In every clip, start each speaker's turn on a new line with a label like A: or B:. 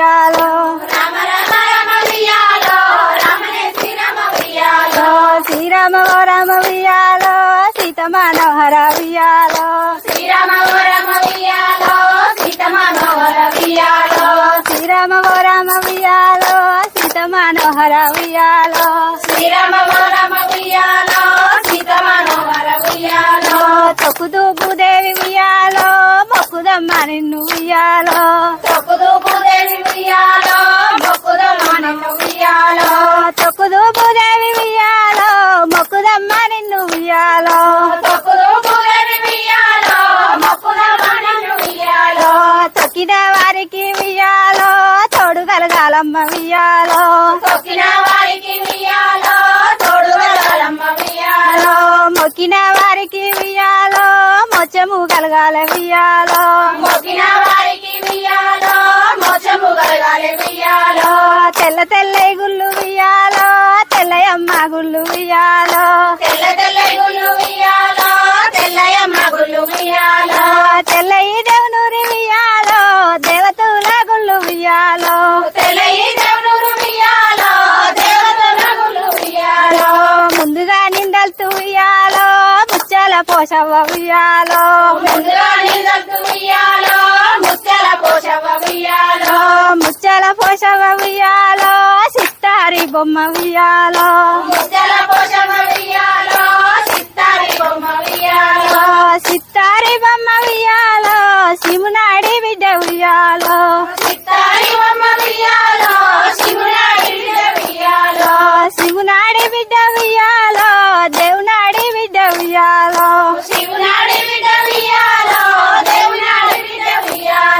A: ఉయ్యాలో
B: రామ రామ రామ ఉయ్యాలో రామనే శ్రీరామ ఉయ్యాలో.
A: శ్రీరామ ఓ రామ ఉయ్యాలో సీత మనోహర ఉయ్యాలో.
B: శ్రీరామ ఓ రామ ఉయ్యాలో సీత మనోహర ఉయ్యాలో.
A: శ్రీరామ ఓ రామ ఉయ్యాలో సీత మనోహర ఉయ్యాలో.
B: శ్రీరామ ఓ రామ ఉయ్యాలో సీత మనోహర ఉయ్యాలో
A: తొక్కుదు భూదేవి ఉయ్యాలో మొక్కుదమ్మ నిన్ను ఉయ్యాలో. తొక్కిన వారికి ఉయ్యాలో తోడు కలగాలమ్మ ఉయ్యాలో
B: తొక్కిన వారికి ఉయ్యాలో తోడు వెళ్ళాలమ్మ ఉయ్యాలో
A: మొక్కిన వారికి ఉయ్యాలో మొచ్చము కలగాల ఉయ్యాలో
B: మొక్కిన వారికి ఉయ్యాలో మోచము కలగాలి ఉయ్యాలో
A: తెల్ల తెల్ల గుళ్ళు ఉయ్యాలో తెల్లయమ్మ గుళ్ళు ఉయ్యాలో
B: తెల్ల తెల్ల గుళ్ళు ఉయ్యాలో తెల్లయమ్మ గుళ్ళు ఉయ్యాలో
A: తెల్లయి గుళ్ళు ఉయ్యాలో ముందుగా నిందల్తూ ఉయ్యాలో ముచ్చాల పోషవ్వ ఉయ్యాలో.
B: ముత్యాల పోషవ ఉయ్యాలో.
A: ముచ్చాల పోషవ్వ ఉయ్యాలో సిత్తారి బొమ్మ ఉయ్యాలో.
B: ముత్యాల పోషవ ఉయ్యాలో బొమ్మ ఉయ్యాలో.
A: సిత్తారి బొమ్మ ఉయ్యాలో.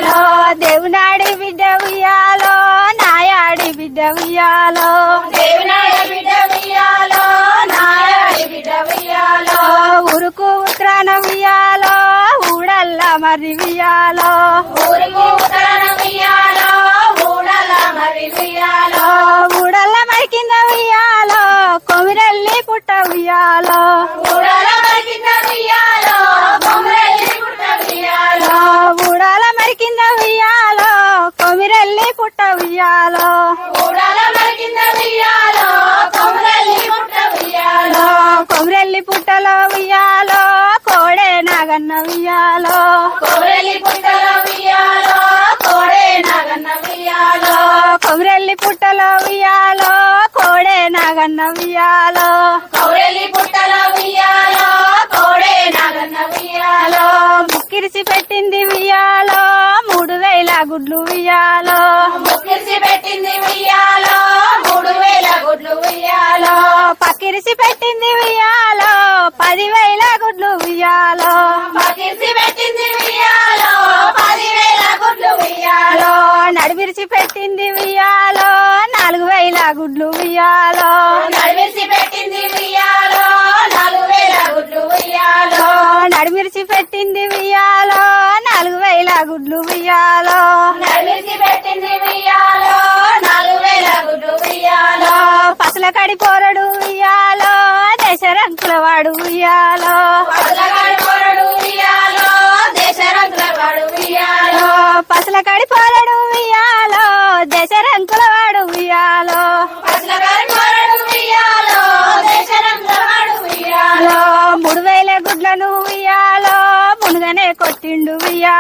A: ఉయ్యాలో దేవునాడి బిడ్డ ఉయ్యాలో నాయాడి బిడ్డ ఉయ్యాలో
B: దేవునాడి బిడ్డ ఉయ్యాలో నాయాడి బిడ్డ ఉయ్యాలో
A: ఉరుకు ఉత్తరాన ఉయ్యాలో ఊడల్ల మరి ఉయ్యాలో
B: ఊరుకు ఉత్తరాన ఉయ్యాలో ఊడల మరి ఉయ్యాలో
A: ఊడల్ల మరి కింద ఉయ్యాలో కొమిరల్లి పుట్ట ఉయ్యాలో
B: పుట్ట ఉయ్యాలో.
A: కొమిరల్లి పుట్టలో ఉయ్యాలో కోడే నాగన్న ఉయ్యాలో.
B: కొమ్రెల్లి పుట్టలో ఉయ్యాలో కోడే నాగన్న ఉయ్యాలో.
A: కొమిరల్లి పుట్టలో ఉయ్యాలో కోడే నాగన్న ఉయ్యాలో.
B: కౌరెల్లి పుట్టలో ఉయ్యాలో కోడే నాగన్న ఉయ్యాలో.
A: ముక్కిరిసి పెట్టింది ఉయ్యాలో గుడ్లు ఉయ్యాలో.
B: ముక్కిరిసి పెట్టింది ఉయ్యాలో. మూడు వేల గుడ్లు ఉయ్యాలో.
A: పక్కిరిసి పెట్టింది ఉయ్యాలో. పదివేల గుడ్లు ఉయ్యాలో.
B: పకిరిసి పెట్టింది ఉయ్యాలో. పదివేల గుడ్లు ఉయ్యాలో.
A: నడివిరిచి పెట్టింది ఉయ్యాలో. నాలుగు వేల గుడ్లు ఉయ్యాలో.
B: గుడ్లు వియ్యాలో. నలిసి పెట్టింది వియ్యాలో నాలుగు వేల గుడ్లు వియ్యాలో.
A: పసల కడి పోరడు వియ్యాలో దేశ రంకుల వాడు
B: వియ్యాలో. పసల కడి పోరడు వియ్యాలో దేశ రంకుల వాడు వియ్యాలో.
A: పసల కడి పోరడు వాడు
B: పసల కడి పోరడు వాడు
A: మూడు వేల గుడ్లను వియ్యాలో మునుగనే కొట్టిండు వియ్యాలో